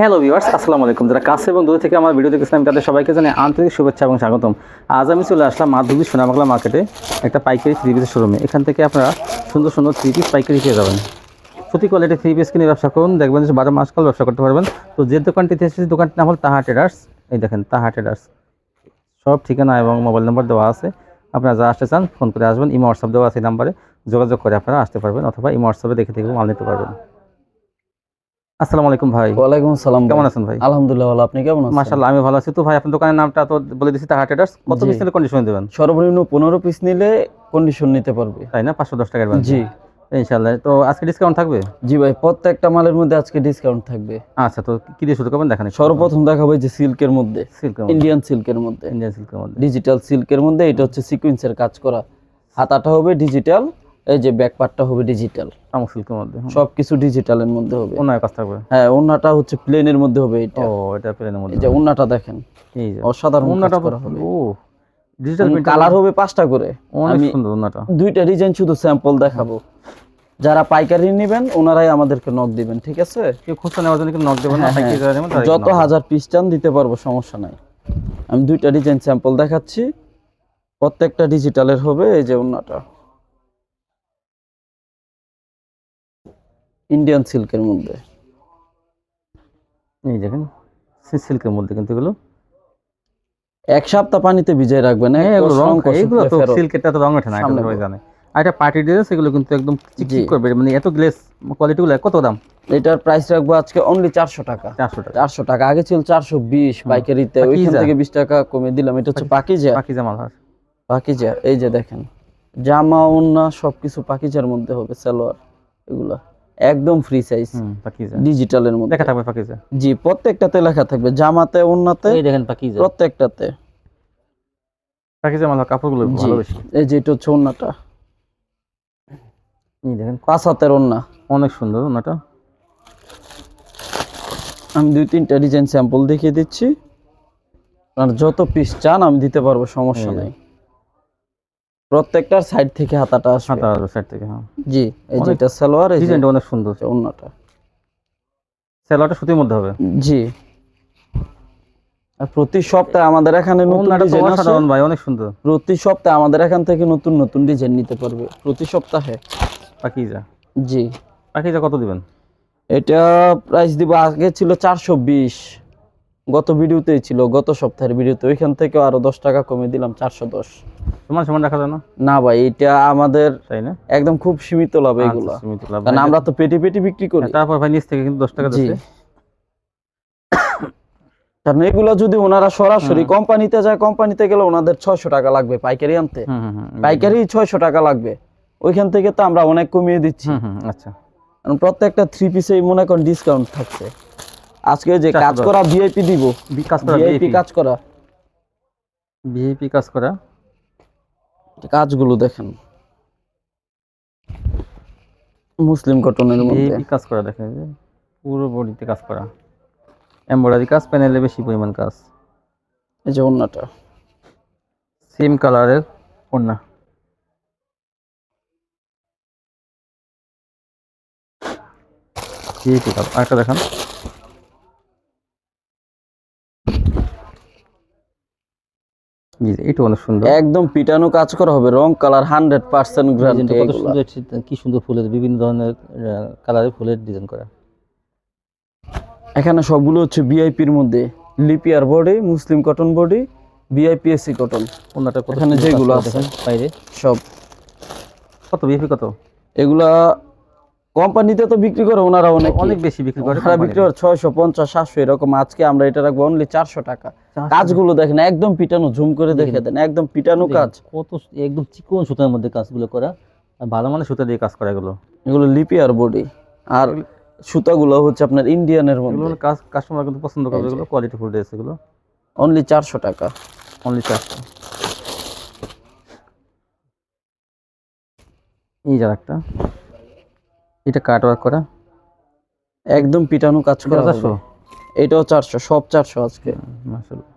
Hello viewers আসসালামু আলাইকুম। যারা কাছে এবং দূরে থেকে আমার ভিডিও দেখেছিলাম তাদের সবাইকে জানাই আন্তরিক শুভেচ্ছা এবং স্বাগতম। আজ আমি চলে আসলাম মাধবী সোনাবাংলা মার্কেটে একটা পাইকারি থ্রি পিসের শোরুমে এখান থেকে আপনারা সুন্দর সুন্দর থ্রি পিস পাইকারি পেয়ে যাবেন। প্রতি কোয়ালিটি থ্রি পিস কিনে ব্যবসা করুন, দেখবেন যে বারো মাস কাল ব্যবসা করতে পারবেন। তো যে দোকানটিতে এসেছি, দোকানটির নাম হল তাহা ট্রেডার্স এই দেখেন, তাহা ট্রেডার্স সব ঠিকানা এবং মোবাইল নাম্বার দেওয়া আছে। আপনারা যা আসতে চান ফোন করে আসবেন। ইমো হোয়াটসঅ্যাপ দেওয়া আছে নাম্বারে যোগাযোগ করে আপনারা আসতে পারবেন অথবা ইমো হোয়াটসঅ্যাপে দেখে দেখে মাল নিতে পারবেন। আসসালামু আলাইকুম ভাই। ওয়ালাইকুম সালাম কেমন আছেন ভাই? আলহামদুলিল্লাহ ভালো। আপনি কেমন আছেন? মাশাআল্লাহ আমি ভালো আছি। তো ভাই আপনার দোকানের নামটা তো বলে দিচ্ছি তাহা ট্রেডার্স কত পিস নিলে কন্ডিশন দেবেন? সর্বনিম্ন পনেরো পিস নিলে কন্ডিশন নিতে পারবে। তাই না? পাঁচশো দশ টাকার অ্যাডভান্স জি। ইনশাআল্লাহ। তো আজকে ডিসকাউন্ট থাকবে? জি ভাই প্রত্যেকটা মালের মধ্যে আজকে ডিসকাউন্ট থাকবে। আচ্ছা তো কি দিয়ে শুরু করবেন? দেখেন সর্বপ্রথম দেখাবো যে সিল্কের মধ্যে। ইন্ডিয়ান সিল্কের মধ্যে। ইন্ডিয়ান সিল্কের মধ্যে। ডিজিটাল সিল্কের মধ্যে এটা হচ্ছে সিকুয়েন্সের কাজ করা। হাতাটা হবে ডিজিটাল এই যে ব্যাক পার্টটা হবে ডিজিটাল সিল্কের মধ্যে। সবকিছু ডিজিটালের মধ্যে হবে। কাজ থাকবে? হ্যাঁ হচ্ছে প্লেনের মধ্যে হবে এটা। ও এটা প্লেনের মধ্যে এই যে দেখেন এই যে অসাধারণ করা হবে। ও ডিজিটাল কালার হবে? পাঁচটা করে। অনেক সুন্দর দুইটা ডিজাইন শুধু স্যাম্পল দেখাবো। যারা পাইকারি নেবেন ওনারাই আমাদেরকে নক দিবেন ঠিক আছে? কেউ খুচরা নেওয়ার জন্য নক দেবেন হ্যাঁ, তারা যত হাজার পিস চান দিতে পারব সমস্যা নাই। আমি দুইটা ডিজাইন স্যাম্পল দেখাচ্ছি। প্রত্যেকটা ডিজিটালের হবে এই যে ওন্নাটা ইন্ডিয়ান সিল্কের মধ্যে। এই দেখেন সিল্কের মধ্যে কিন্তু এগুলো এক সপ্তাহ পানিতে ভিজিয়ে রাখবেন হ্যাঁ এগুলো রং। এগুলো তো ফেরত। সিল্কেরটা তো রং ওঠে না সামনে সবাই জানে। আর এটা পার্টি ড্রেস এগুলো কিন্তু একদম চিকচিক। করবে মানে এত গ্লেস কোয়ালিটি গুলো কত দাম? এটার প্রাইস রাখব আজকে অনলি চারশো টাকা। চারশো টাকা। চারশো টাকা আগে ছিল চারশো বিশ পাইকারিতে ওইখান থেকে বিশ টাকা কমে দিলাম এটা হচ্ছে পাকিজা। বাকি জামাল হয়। পাকিজা এই যে দেখেন জামা ওন্না সবকিছু পাকিজার মধ্যে হবে সালোয়ার এগুলা। একদম ফ্রি সাইজ ডিজিটালের মধ্যে। দেখা থাকবে পাকিজা? জি প্রত্যেকটাতে লেখা থাকবে জামাতে ওন্নাতে এই দেখেন পাকিজা। প্রত্যেকটাতে। পাকিজা মাল কাপড়গুলো ভালো বেশি। এই যে এটা হচ্ছে ওন্নাটা এই দেখেন পাঁচ হাতের ওন্না অনেক সুন্দর ওনাটা আমি দুই তিনটা ডিজাইন স্যাম্পল দেখিয়ে দিচ্ছি। আর যত পিস চান আমি দিতে পারব সমস্যা। নাই। প্রত্যেকটার সাইড থেকে হাতাটা আসবে। হাতা সাইড থেকে হ্যাঁ। জি এই যে এটা সালোয়ার এই ডিজাইনটা অনেক সুন্দর। ওন্নাটা। স্যালোয়ারটা সুতির মধ্যে হবে? জি। আর প্রতি সপ্তাহে আমাদের এখানে নতুন ডিজাইন আসে। অসাধারণ ভাই অনেক সুন্দর। প্রতি সপ্তাহে আমাদের এখান থেকে নতুন নতুন ডিজাইন নিতে পারবে। প্রতি সপ্তাহে। পাকিজা? জি। পাকিজা কত দিবেন? এটা প্রাইস দিব আগে ছিল চারশো বিশ। গত ভিডিওতেই ছিল গত সপ্তাহের ভিডিওতে ওইখান থেকে আরও দশ টাকা কমে দিলাম চারশো দশ। সমান সমান রাখা যায় না? না ভাই এটা আমাদের তাই না? একদম খুব সীমিত লাভ এগুলা। আচ্ছা, সীমিত লাভ। কারণ আমরা তো পেটি পেটি বিক্রি করি। হ্যাঁ, তারপর ভাই নিচ থেকে কিন্তু দশ টাকা দিচ্ছে কারণ এগুলো যদি ওনারা সরাসরি কোম্পানিতে যায় কোম্পানিতে গেলে ওনাদের ছয়শো টাকা লাগবে পাইকারি আনতে। পাইকারি ছয়শো টাকা লাগবে। ওইখান থেকে তো আমরা অনেক কমিয়ে দিচ্ছি। আচ্ছা। কারণ প্রত্যেকটা থ্রি পিসেই মনে করেন ডিসকাউন্ট থাকছে। আজকে যে কাজ। করা ভিআইপি দিব। কাজ করা ভিআইপি কাজ করা। ভিআইপি কাজ করা। কাজগুলো দেখেন। মুসলিম কটনের মধ্যে। কাজ করা দেখেন যে পুরো বডিতে কাজ করা। এমব্রয়ডারি কাজ প্যানেলে বেশি পরিমাণ কাজ। এই যে অন্যটা সেম কালারের কাজ আরেকটা দেখান। জি এটা অনেক সুন্দর। একদম পিটানো কাজ করা হবে রং কালার হান্ড্রেড পার্সেন্ট গ্যারান্টি কত সুন্দর কি সুন্দর ফুলের বিভিন্ন ধরনের কালারের ফুলের ডিজাইন করা। এখানে সবগুলো হচ্ছে ভিআইপির মধ্যে লিপিয়ার বডি মুসলিম কটন বডি ভিআইপিএসসি কটন। ওনাটা এখানে যেগুলো আছে। বাইরে। সব। কত ভিআইপি কত? এগুলা কোম্পানিতে তো বিক্রি করে ওনারা অনেক অনেক বেশি বিক্রি করে ওনারা বিক্রি করে ছয়শো পঞ্চাশ সাতশো এরকম। আজকে আমরা এটা রাখব অনলি চারশো টাকা। কাজগুলো দেখেন একদম পিটানো ঝুম করে দেখে দেন একদম পিটানো কাজ। কত একদম চিকন সুতার মধ্যে কাজগুলো করা। আর ভালো মানে সুতা দিয়ে কাজ করা এগুলো। এগুলো লিপি আর বডি আর সুতাগুলো হচ্ছে আপনার ইন্ডিয়ানের মধ্যে। কাজ কাস্টমার কিন্তু পছন্দ করবে এগুলো কোয়ালিটি ফুল ড্রেস এগুলো। অনলি চারশো টাকা। অনলি চারশো। এই যার একটা এটা কাট ওয়ার্ক করা। একদম পিটানো কাজ করা চারশো এটাও চারশো সব চারশো আজকে। মাসাল্লাহ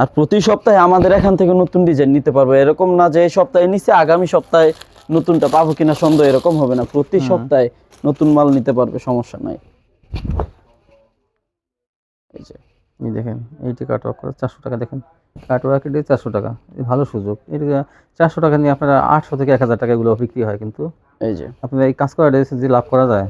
আর প্রতি সপ্তাহে আমাদের এখান থেকে নতুন ডিজাইন নিতে পারব। এরকম না যে এই সপ্তাহে নিচ্ছে আগামী সপ্তাহে নতুনটা পাবো কিনা সন্দেহ এরকম হবে না। প্রতি সপ্তাহে নতুন মাল নিতে পারবে সমস্যা নাই। এই যে। দেখেন এইটি কাটওয়ার্ক করে চারশো টাকা দেখেন। কাটওয়ার্ক এটি চারশো টাকা। এই ভালো সুযোগ। এটা চারশো টাকা নিয়ে আপনারা আটশো থেকে এক হাজার টাকা এগুলো বিক্রি হয় কিন্তু। এই যে। আপনারা এই কাজ করা ড্রেসে যে লাভ করা যায়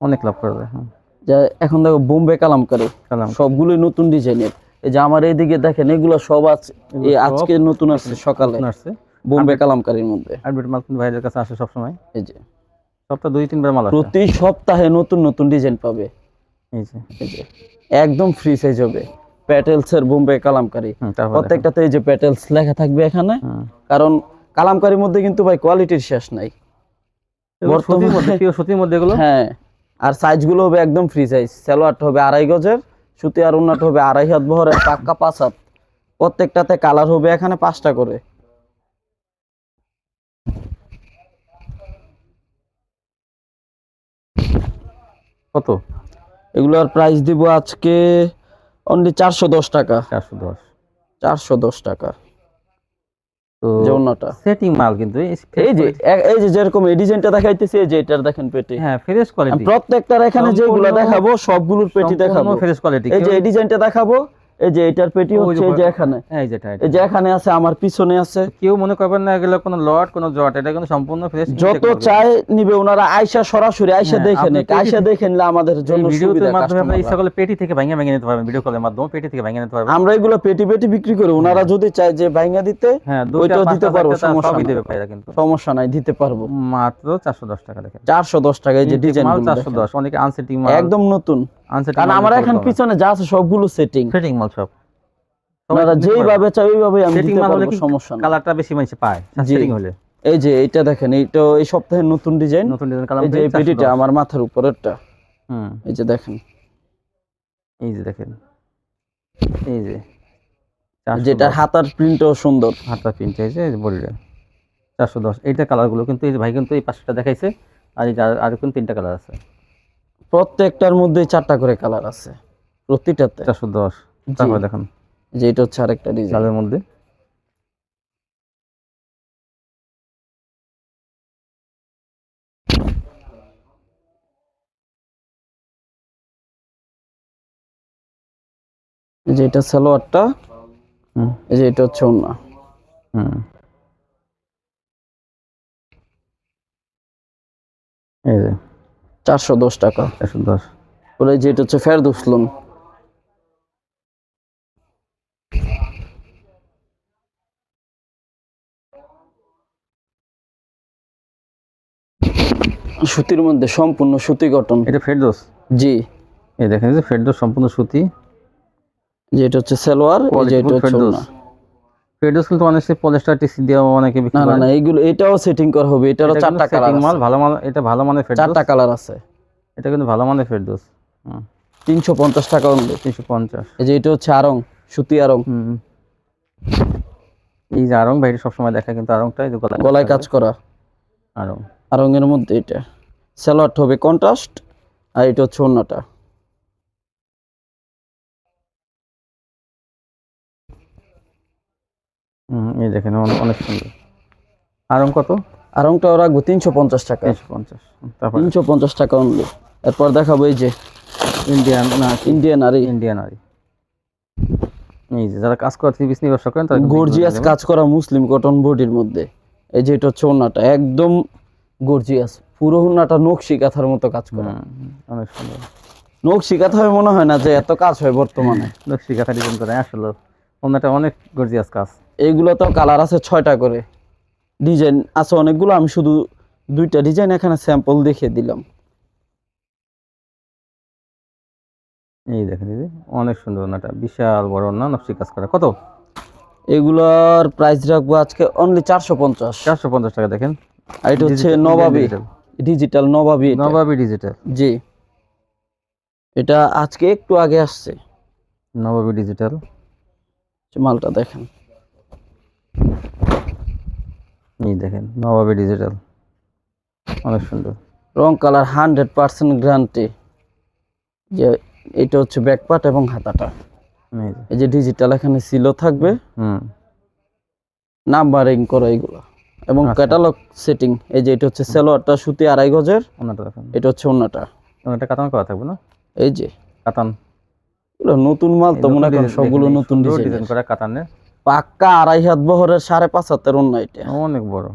অনেক লাভ করা যায় হ্যাঁ। যা এখন দেখো বোম্বে কালামকারি। কালাম। সবগুলোই নতুন ডিজাইনের। এই যে আমার এইদিকে দেখেন এগুলো সব আছে এই আজকে নতুন আসছে সকালে। আসছে। বোম্বে কালামকারির মধ্যে। আরবিট মাল কিন্তু ভাইদের কাছে আসে সবসময়। এই যে। সপ্তাহ দুই তিনবার মাল আসে। প্রতি সপ্তাহে নতুন নতুন ডিজাইন পাবে। এই যে। এই যে। একদম ফ্রি সাইজ হবে। প্যাটেলস এর বোম্বে কালামকারি। প্রত্যেকটাতে এই যে প্যাটেলস লেখা থাকবে এখানে। কারণ কালামকারির মধ্যে কিন্তু ভাই কোয়ালিটির শেষ নাই। সুতির মধ্যে এগুলো? হ্যাঁ। আর সাইজগুলো হবে একদম ফ্রি সাইজ সালোয়ারটা হবে আড়াই গজের সুতি আর ওন্নাটা হবে আড়াই হাত বহরের পাক্কা পাঁচ হাত। প্রত্যেকটাতে কালার হবে এখানে পাঁচটা করে। কত? এগুলোর প্রাইস দিব আজকে অনলি চারশো দশ টাকা। চারশো দশ। চারশো দশ টাকা। সেটিং মাল কিন্তু এই এই যে এই যে যেরকম এই ডিজাইনটা দেখাইতেছি এই যে এটার দেখেন পেটি। হ্যাঁ ফ্রেশ কোয়ালিটি প্রত্যেকটার এখানে যেগুলো দেখাবো সবগুলোর পেটি দেখাবো। ফ্রেশ কোয়ালিটি এই যে এই ডিজাইনটা দেখাবো এই যে এটার পেটি হচ্ছে এই যে এখানে। এই যেটা। এই যে এখানে আছে আমার পিছনে আছে। কেউ মনে করবেন না এগুলো কোনো লট কোনো জট এটা কিন্তু সম্পূর্ণ ফ্রেশ যত চায় নিবে ওনারা আয়সা সরাসরি আয়সা হ্যাঁ, দেখে নেক পেটি আয়সা দেখে নিলে আমাদের জন্য সুবিধা মাধ্যমে আপনি customer-রা। সকলে পেটি থেকে ভাঙিয়ে ভেঙে নিতে পারবেন ভিডিও কলের মাধ্যমে পেটি থেকে ভাঙিয়ে নিতে পারবেন। আমরা এগুলো পেটি পেটি বিক্রি করি ওনারা যদি চায় যে ভাঙা দিতে হ্যাঁ ওইটাও দিতে পারব, সমস্যা নাই। দেবে পায়রা কিন্তু। সমস্যা নাই দিতে পারব। মাত্র চারশো দশ টাকা দেখেন। চারশো দশ টাকা এই যে ডিজাইন মাল চারশো দশ অনেকে আনসেটিং মাল। একদম নতুন। কারণ আমার এখন পিছনে যা আছে সবগুলো সেটিং ফিটিং মাল সব। ওনারা যেইভাবে চায় ওইভাবে আমি সেটিং মাল হলে সমস্যা নাই। কালারটা বেশি মানুষ পায়। সেটিং হলে। এই যে এটা দেখেন এইটা এই সপ্তাহের নতুন ডিজাইন নতুন ডিজাইন কালার এই যে পেটিটা আমার মাথার উপরেরটা। হুম। এই যে দেখেন। এই যে দেখেন। এই যে। যেটা হাতার প্রিন্টও সুন্দর। হাতটা প্রিন্ট এই যে বডিটা। চারশো দশ। এইটা কালারগুলো কিন্তু এই যে ভাই কিন্তু এই পাঁচটা দেখাইছে আর এই আর- আর কিন্তু তিনটা কালার আছে। প্রত্যেকটার মধ্যে চারটা করে কালার আছে। প্রতিটাতে। চারশো দশ। তারপরে দেখুন। যে এটা হচ্ছে আরেকটা ডিজাইন লালের মধ্যে। যে এটা সালোয়ারটা। হুম। এই যে এটা হচ্ছে ওন্না হুম। এই যে। চারশো দশ টাকা। চারশো দশ। পরে এই যে এটা হচ্ছে সুতির মধ্যে সম্পূর্ণ সুতি কটন এটা ফেরদোস? জি। এই দেখেন যে ফেরদোস সম্পূর্ণ সুতি। যে এটা হচ্ছে সালোয়ার এই যে এটা হচ্ছে ফেরদোস। ফেরদোস কিন্তু অনেক পলেস্টার টিসি দেওয়া অনেকে বিক্রি না না এইগুলো এটাও সেটিং করা হবে। এটারও চারটা কালার মাল ভালো মাল এটা ভালো মানের ফেরদোস চারটা কালার আছে। এটা কিন্তু ভালো মানের ফেরদোস তিনশো পঞ্চাশ টাকা অনলি তিনশো পঞ্চাশ। এই যে এটা হচ্ছে আরং সুতি আরং হুম এই যে আরং ভাই সবসময় দেখা কিন্তু আরংটা এই গলায় গলায় কাজ করা। আরং আরং এর মধ্যে এটা। সালোয়ারটা হবে কন্ট্রাস্ট আর এটা হচ্ছে অন্যটা। এই দেখেন অনেক সুন্দর। আরং কত? আরংটাও রাখব তিনশো পঞ্চাশ টাকা। তিনশো পঞ্চাশ তারপর? তিনশো পঞ্চাশ টাকা অনলি এরপর দেখাবো এই যে ইন্ডিয়ান না ইন্ডিয়ান আর ইন্ডিয়ান আরি এই যে যারা কাজ করে নিয়ে ব্যবসা করেন তাদের গর্জিয়াস কাজ করা মুসলিম কটন বডির মধ্যে। এই যে এটা হচ্ছে ওন্নাটা একদম গর্জিয়াস পুরো ওন্নাটা নকশি কাঁথার মতো কাজ করা। অনেক সুন্দর। নকশি কাঁথা হয় মনে হয় না যে এত কাজ হয় বর্তমানে। নকশি কাঁথা ডিজাইন করে আসলে। ওনাটা অনেক গর্জিয়াস কাজ। এইগুলো তো কালার আছে ছয়টা করে। ডিজাইন আছে অনেকগুলো আমি শুধু দুইটা ডিজাইন এখানে স্যাম্পল দেখিয়ে দিলাম। এই দেখেন যে অনেক সুন্দর ওনাটা বিশাল বড় না নকশি কাজ করা। কত? এগুলোর প্রাইস রাখব আজকে অনলি চারশো পঞ্চাশ। চারশো পঞ্চাশ টাকা দেখেন। আর এটা হচ্ছে নবাবি। ডিজিটাল নবাবি। নবাবী ডিজিটাল জি। এটা আজকে একটু আগে আসছে। নবাবী ডিজিটাল মালটা দেখেন। এই দেখেন নবাবী ডিজিটাল অনেক সুন্দর। রং কালার হান্ড্রেড পার্সেন্ট গ্যারান্টি। যে এটা হচ্ছে ব্যাকপার্ট এবং হাতাটা। এই যে, ডিজিটাল এখানে সিলো থাকবে। হুম। নাম্বারিং করা এগুলো। এবং আচ্ছা। ক্যাটালগ সেটিং এই যে এটা হচ্ছে সেলোয়ারটা সুতি আড়াই গজের। ওনাটা এটা হচ্ছে অন্যটা। ওনাটা কাতান করা থাকবে না? এই যে। কাতান। নতুন মাল তো মনে করেন সবগুলো নতুন ডিজাইন করা কাতানের পাক্কা আড়াই হাত বহরের সাড়ে পাঁচ হাতের অন্য এটা। অনেক বড়।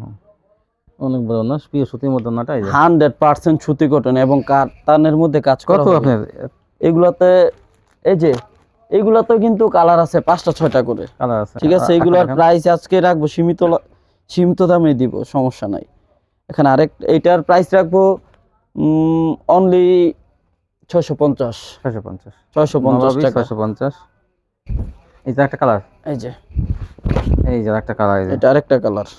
অনেক বড় না প্রিয় সুতির নাটা এই যে। হান্ড্রেড পার্সেন্ট সুতি কটন এবং কাতানের মধ্যে কাজ করা কত আপনার? এগুলাতে এই যে এগুলাতে কিন্তু কালার আছে পাঁচটা ছয়টা করে। কালার আছে। ঠিক আছে এগুলোর প্রাইস আজকে রাখব সীমিত সীমিত দামে দিব সমস্যা নাই। এখানে আরেক এইটার প্রাইস রাখব অনলি ছয়শো পঞ্চাশ। ছয়শো পঞ্চাশ। ছয়শো পঞ্চাশ টাকা। ছয়শো পঞ্চাশ। এই যে একটা কালার। এই যে। এই যে একটা কালার এটা আরেকটা কালার।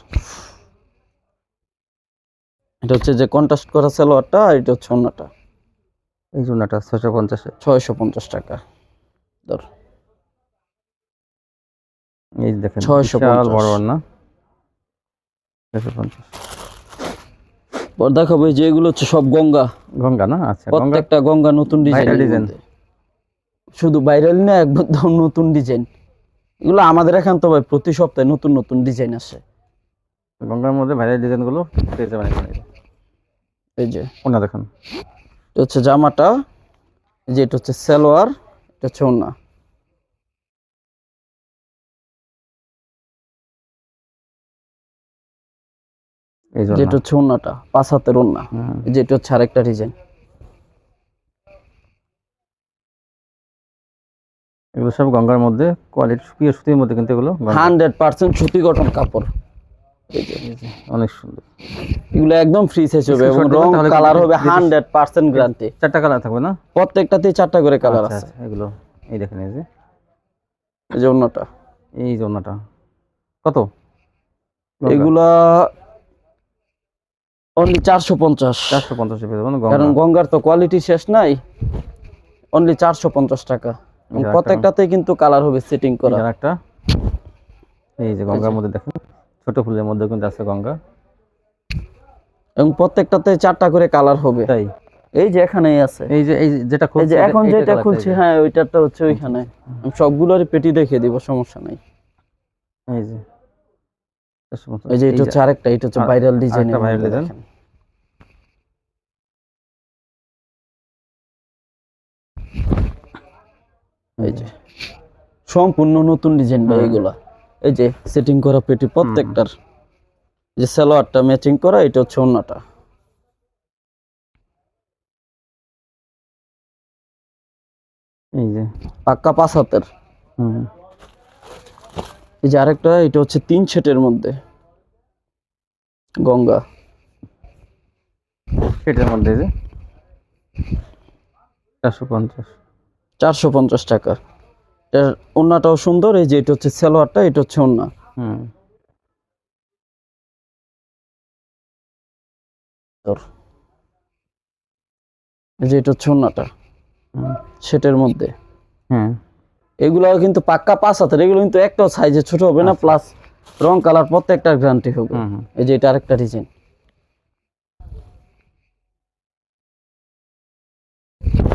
এটা হচ্ছে যে কন্ট্রাস্ট করা সালোয়ারটা আর এটা হচ্ছে অন্যটা এই জন্যটা ছয়শো পঞ্চাশে। ছয়শো পঞ্চাশ টাকা। ধর। এই যে দেখেন 650 বিশাল বড় বড় না ছয়শো পঞ্চাশ। পর দেখাবো যে এগুলো হচ্ছে সব গঙ্গা। গঙ্গা না? আচ্ছা প্রত্যেকটা গঙ্গা নতুন ডিজাইন শুধু ভাইরাল না একদম নতুন ডিজাইন এগুলো আমাদের এখান তো ভাই প্রতি সপ্তাহে নতুন নতুন ডিজাইন আসে। গঙ্গার মধ্যে ভাইরাল ডিজাইনগুলো পেয়ে যাবেন এই যে। কোনটা দেখেন। এটা হচ্ছে জামাটা যে এটা হচ্ছে সালোয়ার এটা হচ্ছে ওন্না যেটা হচ্ছে ওন্নাটা পাঁচ হাতের ওন্না। হুম। এই যে এটা হচ্ছে আরেকটা ডিজাইন। এগুলো সব গঙ্গার মধ্যে কোয়ালিটি সুতির মধ্যে কিন্তু এগুলো হান্ড্রেড পার্সেন্ট সুতি কটন কাপড়। যে যে, অনেক সুন্দর। এগুলো একদম ফ্রি সাইজ হবে এবং রং কালার হবে হান্ড্রেড পার্সেন্ট গ্যারান্টি চারটা কালার থাকবে না? প্রত্যেকটাতেই চারটা করে কালার আচ্ছা, আছে। আচ্ছা, এগুলো এই দেখেন এই যে। এই যে অন্যটা এই জন্যটা কত? এগুলা অনলি চারশো পঞ্চাশ। চারশো পঞ্চাশ কারণ গঙ্গার তো কোয়ালিটি শেষ নাই। অনলি চারশো পঞ্চাশ টাকা। প্রত্যেকটাতে কিন্তু কালার হবে সেটিং করা। একটা এই যে গঙ্গার মধ্যে দেখেন ছোট ফুলের মধ্যে কিন্তু আছে গঙ্গা। এবং প্রত্যেকটাতে চারটা করে কালার হবে। তাই? এই যে এখানেই আছে। এই যে এই যেটা খুলছে এখন যেটা খুলছি হ্যাঁ ওইটারটা হচ্ছে ওইখানে। আমি সবগুলোরই পেটি দেখিয়ে দিব সমস্যা নাই। এই যে। এই যে এটা হচ্ছে আরেকটা এটা হচ্ছে ভাইরাল ডিজাইন আরেকটা viral এই যে সম্পূর্ণ নতুন ডিজাইন ভাই এগুলা। এই যে সেটিং করা পেটি প্রত্যেকটার। যে সালোয়ারটা ম্যাচিং করা এটা হচ্ছে অন্যটা। এই যে পাক্কা পাঁচ হাতের। হুম। এই যে আরেকটা এটা হচ্ছে তিন সেটের মধ্যে। গঙ্গা। সেটার মধ্যে যে চারশো পঞ্চাশ। চারশো পঞ্চাশ টাকা। এটার ওন্নাটাও সুন্দর এই যে এটা হচ্ছে সালোয়ারটা এটা হচ্ছে হুম। যে এটা হচ্ছে ওন্নাটা। হুম। সেটের মধ্যে। হ্যাঁ এগুলো কিন্তু পাক্কা পাঁচ হাতের এগুলো কিন্তু একটাও সাইজে ছোট হবে না প্লাস রং কালার প্রত্যেকটার গ্যারান্টি হবে। এই যে এটা আরেকটা ডিজাইন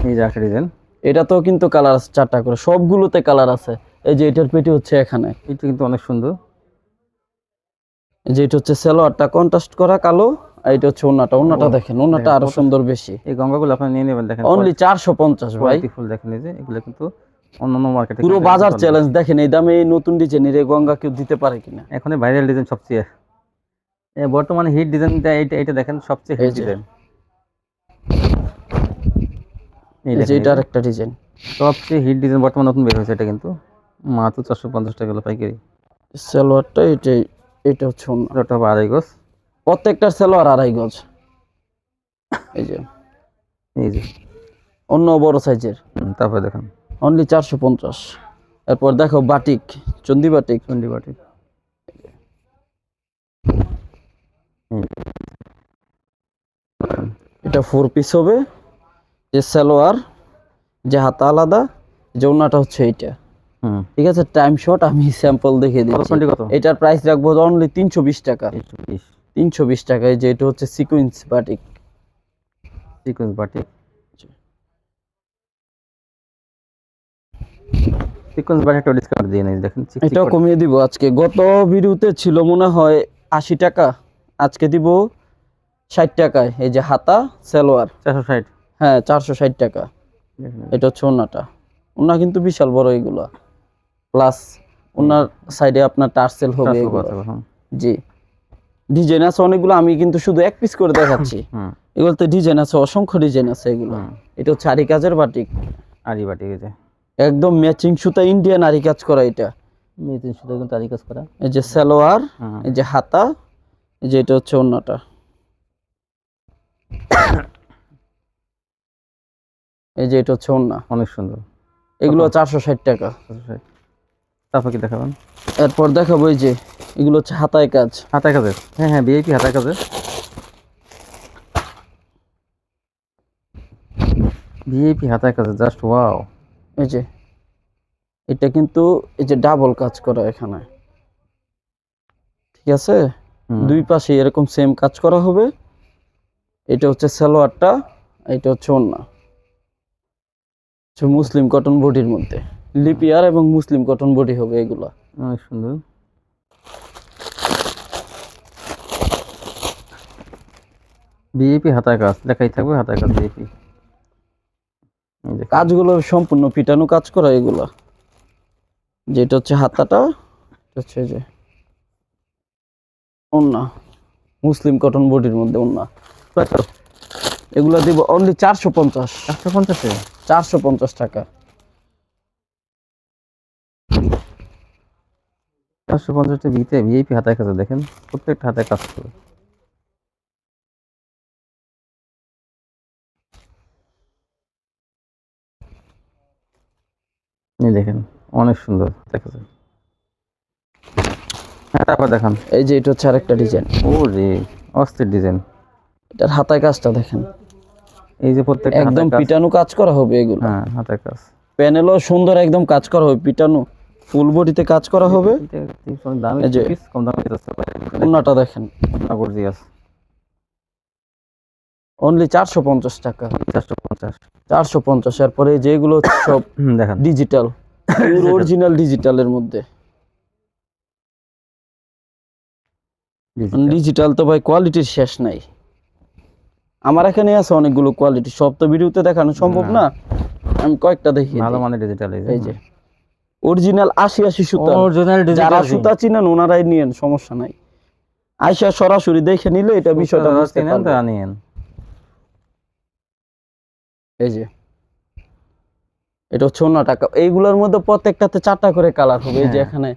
এই যে একটা ডিজাইন এটাতেও কিন্তু কালার আছে চারটা করে। সবগুলোতে কালার আছে। এই যে এটার পেটি হচ্ছে এখানে। এটা কিন্তু অনেক সুন্দর। এই যে এটা হচ্ছে সালোয়ারটা। কন্ট্রাস্ট করা কালো আর এটা হচ্ছে ওন্নাটা ওন্নাটা ও, দেখেন ওন্নাটা দেখেন আরও সুন্দর বেশি। এই গঙ্গাগুলো আপনি নিয়ে নেবেন দেখেন। অনলি চারশো পঞ্চাশ ভাই। ফুল দেখেন এই যে এগুলো কিন্তু অন্যান্য মার্কেটে পুরো বাজার চ্যালেঞ্জ দেখেন এই দামে এই নতুন ডিজাইনের এই গঙ্গা কেউ দিতে পারে কিনা। এখন ভাইরাল ডিজাইন সবচেয়ে। এ, বর্তমানে হিট ডিজাইনটা এইটা এটা দেখেন সবচেয়ে হিট ডিজাইন এই যে এটা। আরেকটা ডিজাইন সবচেয়ে হিট ডিজাইন বর্তমানে নতুন বের হয়েছে এটা কিন্তু। মাত্র চারশো পঞ্চাশ টাকা পাইকারি। সালোয়ারটা এটা এটা হচ্ছে ওটা আড়াই গজ। প্রত্যেকটার সালোয়ার আড়াই গজ। এই যে। এই যে। অন্য বড় সাইজের। তারপরে দেখেন। অনলি চারশো পঞ্চাশ। এরপর দেখো বাটিক চন্দি বাটিক। চন্ডি বাটি এটা ফোর পিস হবে। যে সালোয়ার যে হাতা আলাদা যে ওনাটা হচ্ছে এইটা। ঠিক আছে? টাইম শর্ট আমি স্যাম্পল দেখে দিচ্ছি। এটার প্রাইস রাখব অনলি তিনশো বিশ টাকা। তিনশো বিশ। টাকায় যে এটা হচ্ছে sequence batik sequence batik sequence batik discount দিয়ে নেই দেখেন চিক চিক এটাও কমিয়ে দিব। আজকে গত ভিডিওতে ছিল মনে হয় আশি টাকা আজকে দিব ষাট টাকায়। এই যে হাতা সালোয়ার। চারশো ষাট। হ্যাঁ চারশো ষাট টাকা। এটা হচ্ছে ওনাটা ওনা কিন্তু বিশাল বড় এগুলা। প্লাস ওনার সাইডে আপনার টার্সেল হবে হুম। জি। ডিজাইন আছে অনেকগুলো আমি কিন্তু শুধু এক পিস করে দেখাচ্ছি। এগুলোতে ডিজাইন আছে অসংখ্য ডিজাইন আছে এগুলো। এটা হচ্ছে আরি কাজের বাটিক আড়ি বাটি গেছে একদম ম্যাচিং সুতা ইন্ডিয়ান আরি কাজ করা এটা। মেয়েদের শুধু কিন্তু আড়ি কাজ করা। এই যে সালোয়ার এই যে হাতা এই যে এটা হচ্ছে অন্যটা এই যে এটা হচ্ছে ওন্না। অনেক সুন্দর। এগুলো চারশো ষাট টাকা। তারপর কি দেখাবেন? এরপর দেখাবো এই যে এগুলো হচ্ছে হাতায় কাজ। হাতায় কাজের? হ্যাঁ হ্যাঁ বিআইপি হাতায় কাজের। বিআইপি হাতায় কাজের জাস্ট ওয়াও এই যে এটা কিন্তু এই যে ডাবল কাজ করা এখানে। ঠিক আছে? দুই পাশে এরকম সেম কাজ করা হবে। এটা হচ্ছে সালোয়ারটা এটা হচ্ছে ওন্না। মুসলিম কটন বডির মধ্যে। লিপিয়ার এবং মুসলিম কটন বডি হবে এগুলা। অনেক সুন্দর। বিএপি হাতায় কাজ দেখাই থাকবে হাতায় কাজ বিএপি। কাজগুলো সম্পূর্ণ পিটানো কাজ করা এগুলা। যেটা হচ্ছে হাতাটা হচ্ছে যে ওন্না মুসলিম কটন বডির মধ্যে ওন্না। এগুলা দিব অনলি চারশো পঞ্চাশ। চারশো পঞ্চাশে? চারশো পঞ্চাশ টাকা। চারশো পঞ্চাশটা বিতে ভিআইপি হাতায় কাজে দেখেন প্রত্যেকটা হাতায় কাজ এই দেখেন অনেক সুন্দর দেখা যায় হ্যাঁ তারপর দেখান। এই যে এটা হচ্ছে আরেকটা ডিজাইন। ও রে অস্থির ডিজাইন। এটার হাতায় কাজটা দেখেন। এই যে প্রত্যেকটা একদম পিটানো কাজ করা হবে এগুলো। হ্যাঁ হাতায় কাজ। প্যানেলও সুন্দর একদম কাজ করা হবে পিটানো। ফুল বডিতে কাজ করা হবে। দামি। কম দামে দেখেন। গর্জিয়াস অনলি চারশো পঞ্চাশ টাকা। চারশো পঞ্চাশ। চারশো পঞ্চাশ এরপরে যেগুলো সব দেখান। ডিজিটাল অরিজিনাল ডিজিটালের মধ্যে। ডিজিটাল তো ভাই কোয়ালিটির শেষ নাই। আমার এখানে আছে অনেকগুলো কোয়ালিটি সব তো ভিডিওতে দেখানো সম্ভব না। আমি কয়েকটা দেখি ভালো মানের ডিজিটাল এই যে। অরিজিনাল আশি আশি সুতা। অরিজিনাল যারা সুতা চিনেন ওনারাই নিয়েন সমস্যা নাই। আইসা সরাসরি দেখে নিলে এটা বিষয়টা বুঝতে পারবে নিয়েন। এই যে। এটা হচ্ছে অন্য টাকা এইগুলোর মধ্যে প্রত্যেকটাতে চারটা করে কালার হবে। এই যে হ্যাঁ। এখানে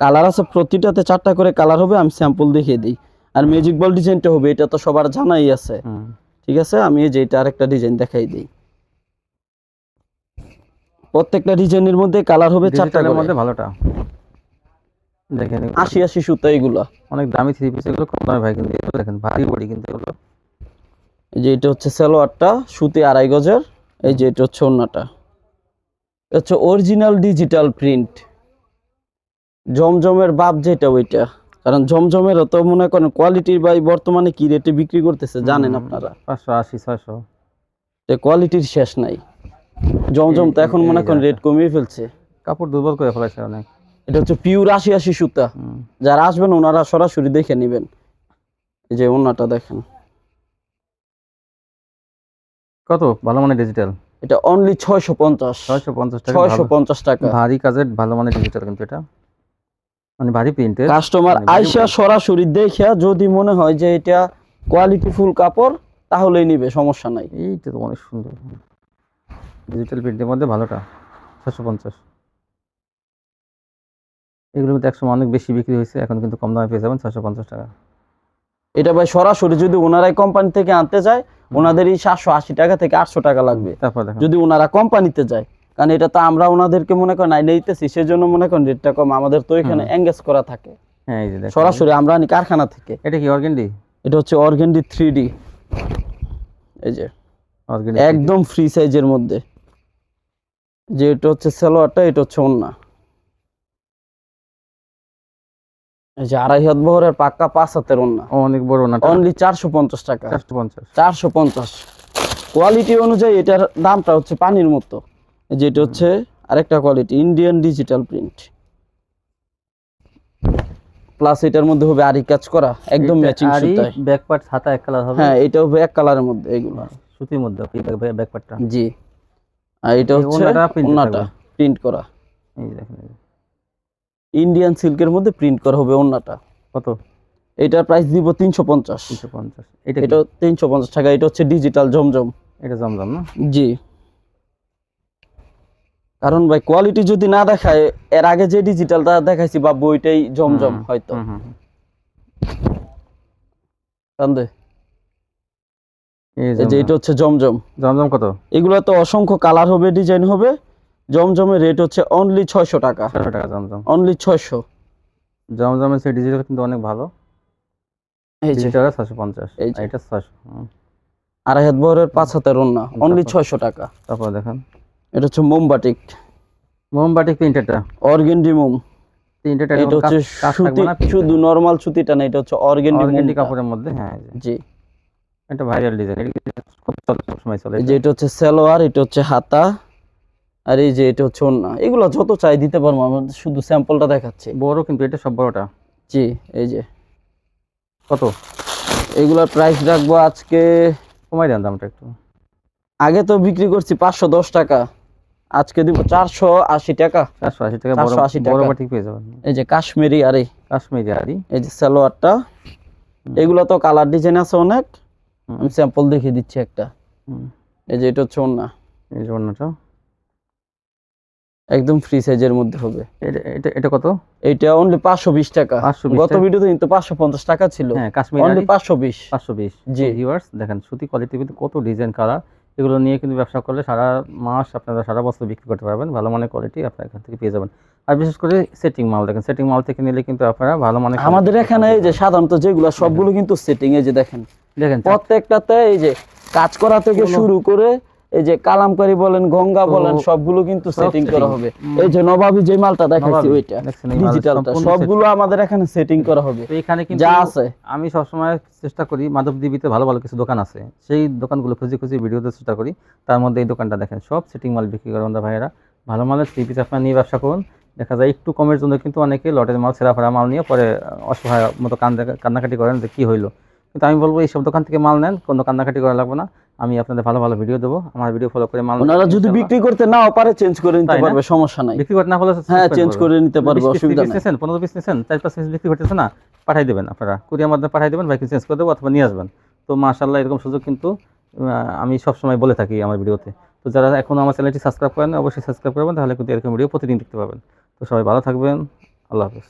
কালার আছে প্রতিটাতে চারটা করে কালার হবে আমি স্যাম্পল দেখিয়ে দিই। আর ম্যাজিক বল ডিজাইনটা হবে এটা তো সবার জানাই আছে। ঠিক আছে? আমি যেটা আরেকটা ডিজাইন দেখাই দিই। প্রত্যেকটা ডিজাইনের মধ্যে কালার হবে চারটা ডিজিটালের মধ্যে ভালোটা। দেখেন এগুলো। আশি আশি সুতা এগুলা অনেক দামি থ্রি পিস এগুলো কম দামে ভাই কিন্তু এগুলো দেখেন ভারী বডি কিন্তু এগুলো। এই যে এটা হচ্ছে সালোয়ারটা সুতি আড়াই গজের। এই যে এটা হচ্ছে অন্যটা এটা হচ্ছে অরিজিনাল ডিজিটাল প্রিন্ট জমজমের বাপ যেটা ওইটা। কারণ জমজমের তো মনে করেন কোয়ালিটির ভাই বর্তমানে কি রেটে বিক্রি করতেছে জানেন আপনারা? পাঁচশো আশি ছয়শো। যে কোয়ালিটির শেষ নাই। জমজম তো এখন মনে করেন রেট কমিয়ে ফেলছে। কাপড় দুর্বল করে ফেলাইছে অনেক। এটা হচ্ছে পিওর আশি আশি সুতা। যারা আসবেন ওনারা সরাসরি দেখে নেবেন। এই যে ওনাটা দেখেন। কত? ভালো মানে ডিজিটাল এটা অনলি ছয়শো পঞ্চাশ। ছয়শো পঞ্চাশ টাকা। ছয়শো পঞ্চাশ টাকা। ভারী কাজের ভালো মানে ডিজিটাল কিন্তু এটা। মানে ভারী প্রিন্টের কাস্টমার মানে আইসা সরাসরি দেখা যদি মনে হয় যে এটা কোয়ালিটি ফুল কাপড় তাহলেই নিবে সমস্যা নাই। এইটা তো অনেক সুন্দর। ডিজিটাল প্রিন্টের মধ্যে ভালোটা ছশো পঞ্চাশ। এগুলো কিন্তু একসময় অনেক বেশি বিক্রি হয়েছে এখন কিন্তু কম দামে পেয়ে যাবেন ছশো পঞ্চাশ টাকা। এটা ভাই সরাসরি যদি ওনারাই কোম্পানি থেকে আনতে যায় ওনাদেরই সাতশো আশি টাকা থেকে আটশো টাকা লাগবে। তারপর যদি ওনারা কোম্পানিতে যায় কারণ এটা তো আমরা ওনাদেরকে মনে করেন আইনে দিতেছি সেজন্য মনে করেন রেটটা কম। আমাদের তো এখানে। এঙ্গেজ করা থাকে। হ্যাঁ এই যে সরাসরি আমরা আনি কারখানা থেকে। এটা কি অর্গেন্ডি এটা হচ্ছে অর্গেন্ডি থ্রি ডি এই যে একদম ফ্রি সাইজের মধ্যে। যে এটা হচ্ছে সালোয়ারটা এটা হচ্ছে ওন্না। এই যে আড়াই হাত বহরের পাক্কা পাঁচ হাতের ওন্না। অনেক বড় না অনলি চারশো পঞ্চাশ টাকা। চারশো পঞ্চাশ। চারশো পঞ্চাশ। কোয়ালিটি অনুযায়ী এটার দামটা হচ্ছে পানির মতো। এই যে এটা হচ্ছে আরেকটা quality Indian digital print plus এটার মধ্যে হবে আরি কাজ করা একদম ম্যাচিং সুতায়। ব্যাক পার্ট হাতা এক কালার হবে। হ্যাঁ এটা হবে এক কালারের মধ্যে এগুলো। সুতির মধ্যে ব্যাক পার্টটা জি। আর এটা হচ্ছে থাকবে। প্রিন্ট করা। এই দেখেন ইন্ডিয়ান সিল্কের মধ্যে প্রিন্ট করা হবে ওন্নাটা কত? এটার প্রাইস দিব তিনশো পঞ্চাশ। তিনশো পঞ্চাশ। এটা এটা তিনশো পঞ্চাশ টাকা এটা হচ্ছে ডিজিটাল জমজম। এটা জমজম না? জি। কারণ ভাই কোয়ালিটি যদি না দেখায় এর আগে যে ডিজিটালটা দেখাইছি বা বইটাই জমজম হয়তো। এই যে এটা হচ্ছে জমজম। জমজম কত? এগুলো তো অসংখ্য কালার হবে ডিজাইন হবে। জমজমের রেট হচ্ছে অনলি ছয়শো টাকা। টাকা জমজম। অনলি ছয়শো। জমজমের সেই ডিজিটাল কিন্তু অনেক ভালো। এই যে। ছশো পঞ্চাশ। আর। এটা ছশো আড়াই হাত বহরের পাঁচ হাতের ওন্না অনলি? ছয়শো টাকা। তারপর দেখেন। এটা হচ্ছে মোমবাটিক মোমবাটিক প্রিন্টেডটা অর্গেন্ডি মোম। প্রিন্টেড এটা হচ্ছে সুতি শুধু নরমাল সুতিটা না এটা হচ্ছে অর্গেন্ডি অর্গেন্ডি কাপড়ের মধ্যে হ্যাঁ জি। এটা ভাইরাল ডিজাইন খুব চলে সবসময় চলে। এই যে এটা হচ্ছে সালোয়ার এটা হচ্ছে হাতা আর এই যে এটা হচ্ছে ওন্না এগুলো যত চাই দিতে পারব আমরা শুধু স্যাম্পলটা দেখাচ্ছি। বড় কিন্তু এটা সব বড়টা। জি এই যে। কত? এগুলোর প্রাইস রাখব আজকে কমাই দেন দামটা একটু। আগে তো বিক্রি করছি পাঁচশো দশ টাকা। আজকে দিব চারশো আশি টাকা। চারশো আশি টাকা 480 বড় টাকা। বাটিক পেয়ে যাবেন। এই যে কাশ্মীরি আর কাশ্মীরি আরি এই যে সালোয়ারটা। এগুলো তো কালার ডিজাইন আছে অনেক। আমি স্যাম্পল দেখিয়ে দিচ্ছি একটা। এই যে এটা হচ্ছে ওন্না এই যে অন্যটা একদম ফ্রি সাইজের মধ্যে হবে। এটা এটা এটা কত? এটা অনলি পাঁচশো বিশ টাকা। 520 গত ভিডিওতে কিন্তু পাঁচশো পঞ্চাশ টাকা ছিল। হ্যাঁ কাশ্মীরি অনলি আরি পাঁচশো বিশ। পাঁচশো বিশ। জি। ভিউয়ার্স দেখেন সুতি কোয়ালিটির কিন্তু কত ডিজাইন কালার এগুলো নিয়ে কিন্তু ব্যবসা করলে সারা মাস আপনারা সারা বছর বিক্রি করতে পারবেন ভালো মানের কোয়ালিটি আপনার এখান থেকে পেয়ে যাবেন। আর বিশেষ করে সেটিং মাল দেখেন সেটিং মাল থেকে নিলে কিন্তু আপনারা ভালো মানে আমাদের এখানে এই যে সাধারণত যেগুলো সবগুলো কিন্তু সেটিং এই যে দেখেন দেখেন প্রত্যেকটাতে এই যে কাজ করা থেকে শুরু করে এই যে কালামকারি বলেন গঙ্গা বলেন সবগুলো কিন্তু সেটিং করা হবে। এই যে নবাবী যে মালটা নবাবী, ওইটা ডিজিটালটা সবগুলো আমাদের এখানে সেটিং করা হবে। এখানে কিন্তু যা আছে। আমি সবসময় চেষ্টা করি মাধবদ্বীপিতে ভালো ভালো কিছু দোকান আছে সেই দোকানগুলো খুঁজে খুঁজে ভিডিওতে চেষ্টা করি তার মধ্যে এই দোকানটা দেখেন সব সেটিং মাল বিক্রি করে আমাদের ভাইয়েরা। ভালো মালের থ্রি পিস আপনার নিয়ে ব্যবসা করুন। দেখা যায় একটু কমের জন্য কিন্তু অনেকে লটের মাল ছেঁড়া ফেরা মাল নিয়ে পরে অসহায় মতো কান্দা কান্নাকাটি করেন যে কী হইল। কিন্তু আমি বলব এইসব দোকান থেকে মাল নেন কোনো কান্নাকাটি করা লাগবে না। আমি আপনাদের ভালো ভালো ভিডিও দেবো। আমার ভিডিও ফলো করে মাল ওনারা যদি বিক্রি করতে নাও পারে চেঞ্জ করে নিতে পারবে সমস্যা নাই। বিক্রি করতে না হলে হ্যাঁ চেঞ্জ করে নিতে পারবে অসুবিধা নাই। নিচ্ছেন পনেরো পিস নিচ্ছেন চার পাঁচ পিস বিক্রি করতেছে না পাঠাই দেবেন আপনারা। কুরিয়ার মাধ্যমে পাঠাই দেবেন বাইক চেঞ্জ করে দেবো অথবা নিয়ে আসবেন। তো মাশাল্লাহ এরকম সুযোগ কিন্তু আমি সবসময় বলে থাকি আমার ভিডিওতে। তো যারা এখনও আমার চ্যানেলটি সাবস্ক্রাইব করেন অবশ্যই সাবস্ক্রাইব করবেন তাহলে কিন্তু এরকম ভিডিও প্রতিদিন দেখতে পাবেন। তো সবাই ভালো থাকবেন আল্লাহ হাফেজ।